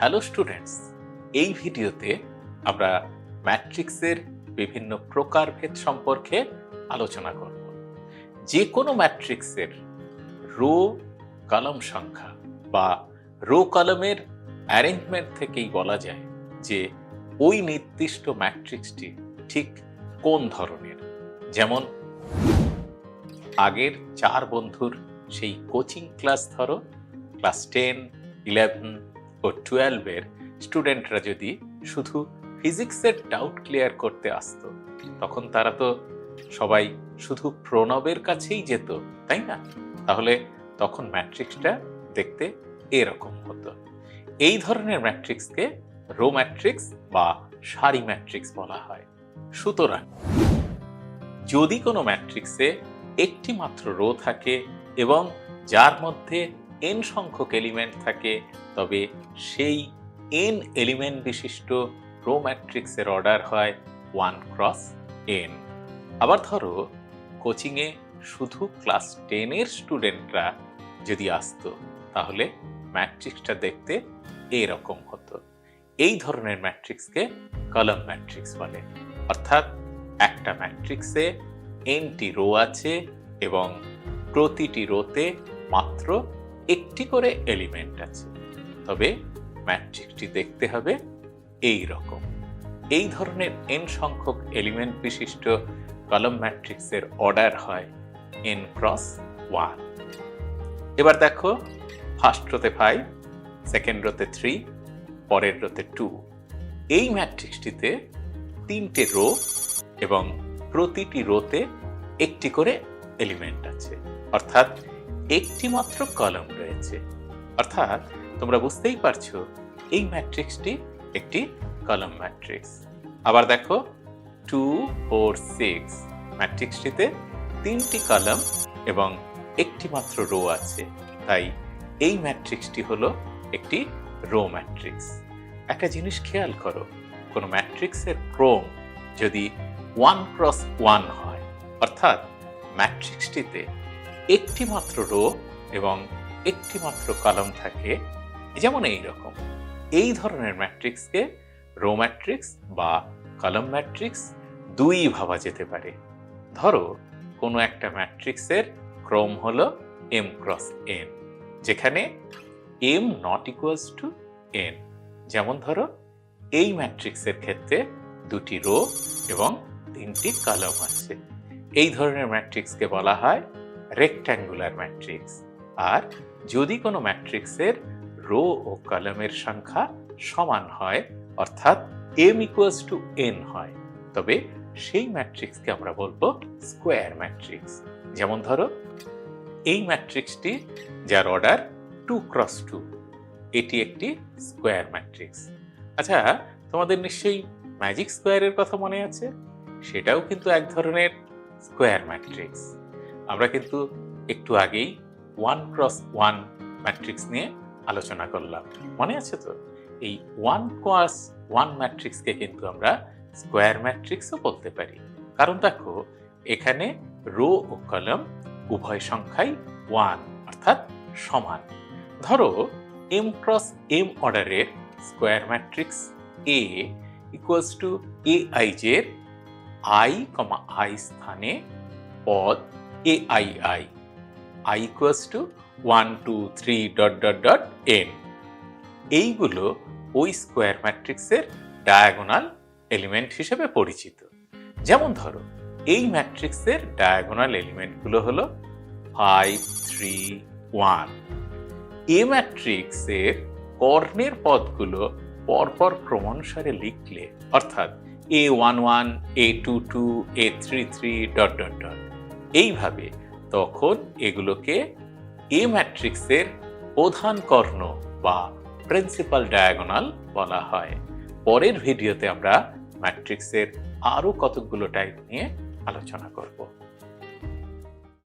Hello students, এই ভিডিওতে আমরা ম্যাট্রিক্সের বিভিন্ন প্রকারভেদ সম্পর্কে আলোচনা করব। যে কোনো ম্যাট্রিক্সের রো, কলম সংখ্যা বা রো কলমের অ্যারেঞ্জমেন্ট থেকেই বলা যায় যে ওই নির্দিষ্ট ম্যাট্রিক্সটি ঠিক কোন ধরনের। যেমন, আগের চার বন্ধুর সেই কোচিং ক্লাস ধরো, ক্লাস টেন, ইলেভেন ও টুয়েলভের স্টুডেন্টরা যদি শুধু ফিজিক্সের ডাউট ক্লিয়ার করতে আসতো, তখন তারা তো সবাই শুধু প্রণবের কাছেই যেত, তাই না? তাহলে তখন ম্যাট্রিক্সটা দেখতে এরকম হতো। এই ধরনের ম্যাট্রিক্সকে রো ম্যাট্রিক্স বা সারি ম্যাট্রিক্স বলা হয়। সুতরাং যদি কোনো ম্যাট্রিক্সে একটি মাত্র রো থাকে এবং যার মধ্যে এন সংখ্যক এলিমেন্ট থাকে, তবে সেই এন এলিমেন্ট বিশিষ্ট রো ম্যাট্রিক্সের অর্ডার হয় ওয়ান ক্রস এন আবার ধরো কোচিংয়ে শুধু ক্লাস টেনের স্টুডেন্টরা যদি আসতো, তাহলে ম্যাট্রিক্সটা দেখতে এরকম হতো। এই ধরনের ম্যাট্রিক্সকে কলম ম্যাট্রিক্স বলে। অর্থাৎ একটা ম্যাট্রিক্সে এনটি রো আছে এবং প্রতিটি রোতে মাত্র একটি করে এলিমেন্ট আছে। তবে ম্যাট্রিক্সটি দেখতে হবে এই রকম এই ধরনের এন সংখ্যক এলিমেন্ট বিশিষ্ট কলম ম্যাট্রিক্সের অর্ডার হয় এন ক্রস ওয়ান এবার দেখো ফার্স্ট রোতে ফাইভ সেকেন্ড রোতে থ্রি পরের রোতে টু এই ম্যাট্রিক্সটিতে তিনটে রো এবং প্রতিটি রোতে একটি করে এলিমেন্ট আছে। অর্থাৎ একটি মাত্র কলম রয়েছে। অর্থাৎ তোমরা বুঝতেই পারছ, এই ম্যাট্রিক্সটি একটি কলম ম্যাট্রিক্স। আবার দেখো টু ফোর সিক্স ম্যাট্রিক্সটিতে তিনটি কলম এবং একটি মাত্র রো আছে। তাই এই ম্যাট্রিক্সটি হলো একটি রো ম্যাট্রিক্স। একটা জিনিস খেয়াল করো, কোনো ম্যাট্রিক্সের ক্রোম যদি ওয়ান ক্রস ওয়ান হয়, অর্থাৎ ম্যাট্রিক্সটিতে একটি মাত্র রো এবং একটি মাত্র কলম থাকে যেমন এই রকম এই ধরনের ম্যাট্রিক্সকে রো ম্যাট্রিক্স বা কলম ম্যাট্রিক্স দুই ভাবা যেতে পারে। ধরো, কোনো একটা ম্যাট্রিক্সের ক্রম হলো এম ক্রস এন যেখানে M not equals to N যেমন ধরো, এই ম্যাট্রিক্সের ক্ষেত্রে দুটি রো এবং তিনটি কলম আছে। এই ধরনের ম্যাট্রিক্সকে বলা হয় রেক্ট্যাঙ্গুলার ম্যাট্রিক্স আর যদি কোনো ম্যাট্রিক্সের রো ও কলমের সংখ্যা সমান হয়, অর্থাৎ এম ইকুয়ালস টু এন হয়, তবে সেই ম্যাট্রিক্সকে আমরা বলব স্কোয়ার ম্যাট্রিক্স যেমন ধরো, এই ম্যাট্রিক্সটি যার অর্ডার টু ক্রস টু এটি একটি স্কোয়ার ম্যাট্রিক্স আচ্ছা তোমাদের নিশ্চয়ই ম্যাজিক স্কোয়ারের কথা মনে আছে? সেটাও কিন্তু এক ধরনের স্কোয়ার ম্যাট্রিক্স আমরা কিন্তু একটু আগেই ওয়ান ক্রস ওয়ান ম্যাট্রিক্স নিয়ে আলোচনা করলাম। মনে আছে তো? এই ওয়ান ক্রস ওয়ান ম্যাট্রিক্সকে কিন্তু আমরা স্কোয়ার ম্যাট্রিক্সও বলতে পারি। কারণ দেখো, এখানে রো ও কলম উভয় সংখ্যাই ওয়ান অর্থাৎ সমান। ধরো এম ক্রস এম অর্ডারের square matrix A equals to A I জের আই কমা আই স্থানে পদ I I equals to one two three dot dot dot N এইগুলো ওই স্কোয়ার ম্যাট্রিক্সের ডায়াগোনাল এলিমেন্ট হিসেবে পরিচিত। যেমন ধরো, এই ম্যাট্রিক্সের ডায়াগোনাল এলিমেন্টগুলো হলো ফাইভ থ্রি ওয়ান এ ম্যাট্রিক্সের কর্ণের পদগুলো পরপর ক্রমানুসারে লিখলে, অর্থাৎ A one one A two two A three three dot dot dot এইভাবে তখন এগুলোকে এ ম্যাট্রিক্সের প্রধান কর্ণ বা প্রিন্সিপাল ডায়াগোনাল বলা হয়। পরের ভিডিওতে আমরা ম্যাট্রিক্সের আরও কতকগুলো টাইপ নিয়ে আলোচনা করব।